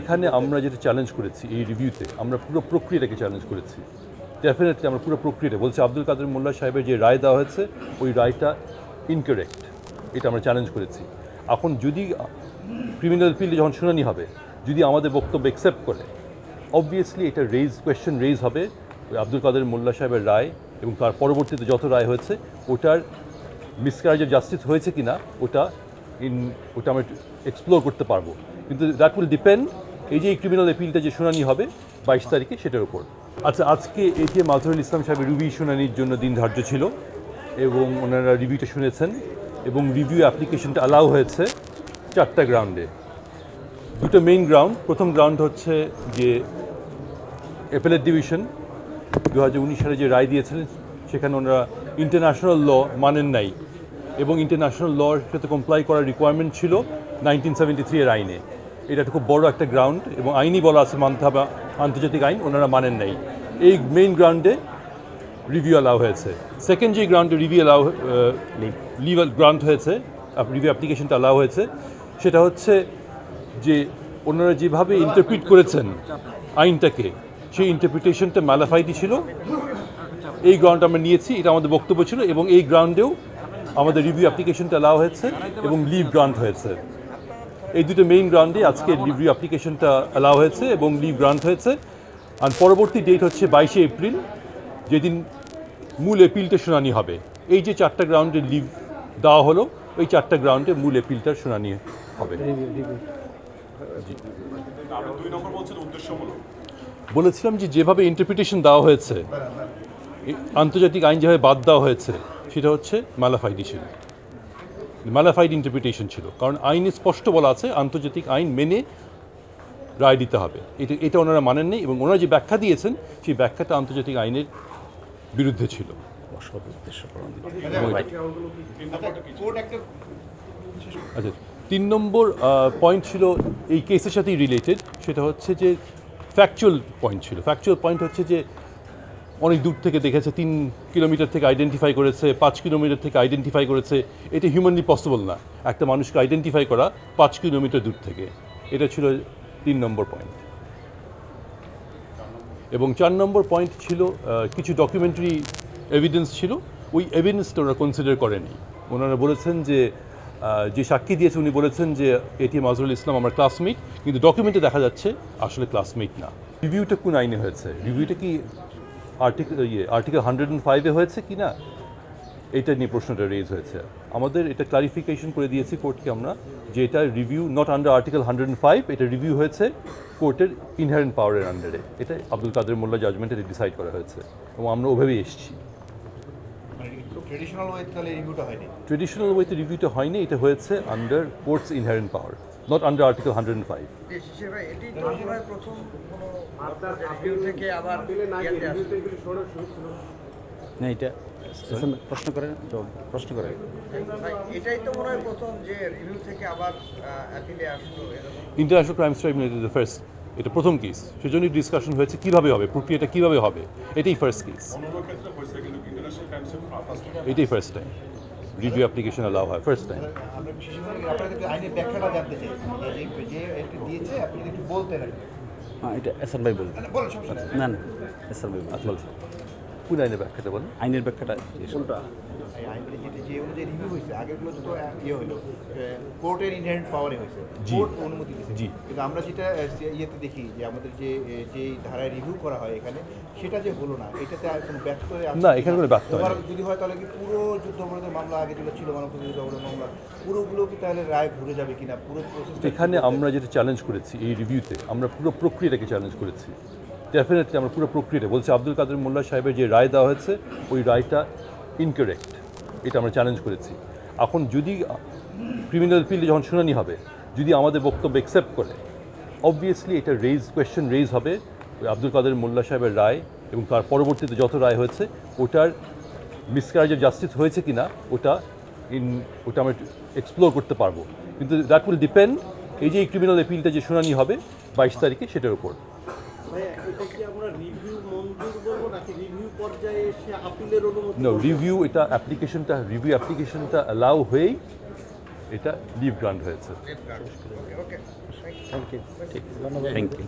এখানে আমরা যেটা চ্যালেঞ্জ করেছি, এই রিভিউতে আমরা পুরো প্রক্রিয়াটাকে চ্যালেঞ্জ করেছি। ডেফিনেটলি আমরা পুরো প্রক্রিয়াটা বলছি আব্দুল কাদের মোল্লা সাহেবের যে রায় দেওয়া হয়েছে, ওই রায়টা ইনকারেক্ট এটা আমরা চ্যালেঞ্জ করেছি। এখন যদি ক্রিমিনাল পিলে যখন শুনানি হবে, যদি আমাদের বক্তব্য অ্যাকসেপ্ট করে অবভিয়াসলি এটা রেজ কোয়েশ্চেন রেজ হবে ওই আব্দুল কাদের মোল্লা সাহেবের রায় এবং তার পরবর্তীতে যত রায় হয়েছে, ওটার মিসক্যারেজের জাস্টিস হয়েছে কি না ওটা ইন ওটা আমরা এক্সপ্লোর করতে পারব। কিন্তু দ্যাট উইল ডিপেন্ড এই যে ক্রিমিনাল অ্যাপিলটা যে শুনানি হবে বাইশ তারিখে সেটার উপর। আচ্ছা আজকে এই যে মাজহারুল ইসলাম সাহেবের রিভিউ শুনানির জন্য দিন ধার্য ছিল এবং ওনারা রিভিউটা শুনেছেন এবং রিভিউ অ্যাপ্লিকেশনটা অ্যালাউ হয়েছে চারটা গ্রাউন্ডে দুটো মেইন গ্রাউন্ড প্রথম গ্রাউন্ড হচ্ছে যে অ্যাপেলেট ডিভিশন দু হাজার উনিশ সালে যে রায় দিয়েছিলেন, সেখানে ওনারা ইন্টারন্যাশনাল ল মানেন নাই এবং ইন্টারন্যাশনাল লর সাথে কমপ্লাই করার রিকোয়ারমেন্ট ছিল নাইনটিন সেভেন্টি থ্রি এর আইনে। এটা খুব বড় একটা গ্রাউন্ড এবং আইনই বলা আছে মানতে হবে আন্তর্জাতিক আইন, ওনারা মানেন নাই। এই মেইন গ্রাউন্ডে রিভিউ অ্যালাউ হয়েছে। সেকেন্ড যে গ্রাউন্ডে রিভিউ অ্যালাউ লিভ গ্রান্ট হয়েছে রিভিউ অ্যাপ্লিকেশনটা অ্যালাউ হয়েছে, সেটা হচ্ছে যে ওনারা যেভাবে ইন্টারপ্রিট করেছেন আইনটাকে, সেই ইন্টারপ্রিটেশনটা ম্যালাফাইডি ছিল। এই গ্রাউন্ড আমরা নিয়েছি, এটা আমাদের বক্তব্য ছিল এবং এই গ্রাউন্ডেও আমাদের রিভিউ অ্যাপ্লিকেশনটা অ্যালাউ হয়েছে এবং লিভ গ্রান্ট হয়েছে। এই দুটো মেইন গ্রাউন্ডে আজকে রিভিউ অ্যাপ্লিকেশনটা অ্যালাউ হয়েছে এবং লিভ গ্রান্ট হয়েছে। আর পরবর্তী ডেট হচ্ছে বাইশে এপ্রিল যেদিন মূল এপিলটা শুনানি হবে। এই যে চারটা গ্রাউন্ডে লিভ দেওয়া হলো ওই চারটা গ্রাউন্ডে মূল এপিলটার শুনানি হবে। বলেছিলাম যে যেভাবে ইন্টারপ্রিটেশন দেওয়া হয়েছে আন্তর্জাতিক আইন যেভাবে বাদ দেওয়া হয়েছে সেটা হচ্ছে ম্যালাফাইডি ছিল ম্যালাফাইড ইন্টারপ্রিটেশন ছিল। কারণ আইনে স্পষ্ট বলা আছে, আন্তর্জাতিক আইন মেনে রায় দিতে হবে। এটা এটা ওনারা মানেননি এবং ওনারা যে ব্যাখ্যা দিয়েছেন, সেই ব্যাখ্যাটা আন্তর্জাতিক আইনের বিরুদ্ধে ছিল। আচ্ছা তিন নম্বর পয়েন্ট ছিল এই কেসের সাথেই রিলেটেড সেটা হচ্ছে যে ফ্যাকচুয়াল পয়েন্ট ছিল। ফ্যাকচুয়াল পয়েন্ট হচ্ছে যে অনেক দূর থেকে দেখেছে, তিন কিলোমিটার থেকে আইডেন্টিফাই করেছে, পাঁচ কিলোমিটার থেকে আইডেন্টিফাই করেছে। এটা হিউম্যানলি পসিবল না। একটা মানুষকে আইডেন্টিফাই করা পাঁচ কিলোমিটার দূর থেকে। এটা ছিল তিন নম্বর পয়েন্ট এবং চার নম্বর পয়েন্ট ছিল কিছু ডকুমেন্টারি এভিডেন্স ছিল। ওই এভিডেন্সটা ওনারা কনসিডার করেনি। ওনারা বলেছেন যে যে সাক্ষী দিয়েছে, উনি বলেছেন যে এটি মাজরুল ইসলাম আমার ক্লাসমেট কিন্তু ডকুমেন্টে দেখা যাচ্ছে আসলে ক্লাসমেট না। রিভিউটা কোন আইনে হয়েছে? রিভিউটা কি আর্টিকেল ইয়ে আর্টিকেল হান্ড্রেড অ্যান্ড ফাইভে হয়েছে কি না? এটা নিয়ে প্রশ্নটা রেজ হয়েছে। আমাদের এটা ক্লারিফিকেশন করে দিয়েছি কোর্টকে আমরা যে এটা review not under article hundred and five এটা রিভিউ হয়েছে কোর্টের ইনহারেন্ট পাওয়ারের আন্ডারে এটা আব্দুল কাদের মোল্লা জাজমেন্টে ডিসাইড করা হয়েছে। এবং আমরা ওভাবেই এসেছি। ট্রেডিশনাল ওয়ে তাহলে রিভিউটা হয়নি? ট্রেডিশনাল ওয়েতে রিভিউটা হয়নি এটা হয়েছে under courts inherent power not under article hundred and five. না এটা প্রশ্ন করেন জবাব প্রশ্ন করেন। ভাই, এটাই তো মনে হয় প্রথম যে রিভিউ থেকে আবার অ্যাপিলে আসলো international crimes tribunal the first এটা প্রথম কেস সেজন্যই ডিসকাশন হয়েছে কীভাবে হবে প্রক্রিয়াটা কীভাবে হবে এটাই ফার্স্ট কেস এটাই first time review application allow হয় ফার্স্ট টাইম আমরা বিশেষ করে আপনার কাছে আইনের ব্যাখ্যাটা জানতে চাই। যে- যে এটি বলতেন আর হ্যাঁ এটা এসআর ভাই বলুন। না, সমস্যা নেই। না এস এসআর ভাই বলুন। কোন আইনের ব্যাখ্যাটা বলেন আইনের ব্যাখ্যাটা কোনটা যে অনুযায়ী রিভিউ হয়েছে আগেরগুলো তো ইয়ে হলো কোর্টের ইনহেরেন্ট পাওয়ারে হয়েছে। কোর্ট অনুমতি দিয়েছে জি। কিন্তু আমরা যেটা ইয়েতে দেখি যে আমাদের যে যে ধারায় রিভিউ করা হয় এখানে সেটা যে হলো না এটাতে আর কোনো ব্যর্থ না, এখানে কোনো ব্যর্থ যদি হয় তাহলে কি পুরো যুদ্ধাপরাধের মামলা আগে যেগুলো ছিল মানব যুদ্ধ অপরাধ মামলা পুরোগুলো কি তাহলে রায় ঘুরে যাবে কিনা? পুরো প্রসেস এখানে আমরা যেটা চ্যালেঞ্জ করেছি এই রিভিউতে আমরা পুরো প্রক্রিয়াটাকে চ্যালেঞ্জ করেছি। ডেফিনেটলি আমরা পুরো প্রক্রিয়াটা বলছি। আব্দুল কাদের মোল্লা সাহেবের যে রায় দেওয়া হয়েছে, ওই রায়টা ইনকারেক্ট এটা আমরা চ্যালেঞ্জ করেছি। এখন যদি ক্রিমিনাল পিলে যখন শুনানি হবে, যদি আমাদের বক্তব্য অ্যাকসেপ্ট করে অবভিয়াসলি এটা রেজ কোয়েশ্চেন রেজ হবে ওই আব্দুল কাদের মোল্লা সাহেবের রায় এবং তার পরবর্তীতে যত রায় হয়েছে, ওটার মিসক্যারেজের জাস্টিস হয়েছে কি না ওটা ইন ওটা আমরা এক্সপ্লোর করতে পারব। কিন্তু দ্যাট উইল ডিপেন্ড এই যে ক্রিমিনাল অ্যাপিলটা যে শুনানি হবে, বাইশ তারিখে সেটার উপর। ভাইয়া এটা কি আমরা রিভিউ মঞ্জুর বলব নাকি রিভিউ পর্যায়ে এসে আপিলের অনুমতি নো রিভিউ এটা অ্যাপ্লিকেশনটা রিভিউ অ্যাপ্লিকেশনটা অ্যালাউ হয়েই এটা লিভ গ্রান্ট হয়েছে। Thank you thank you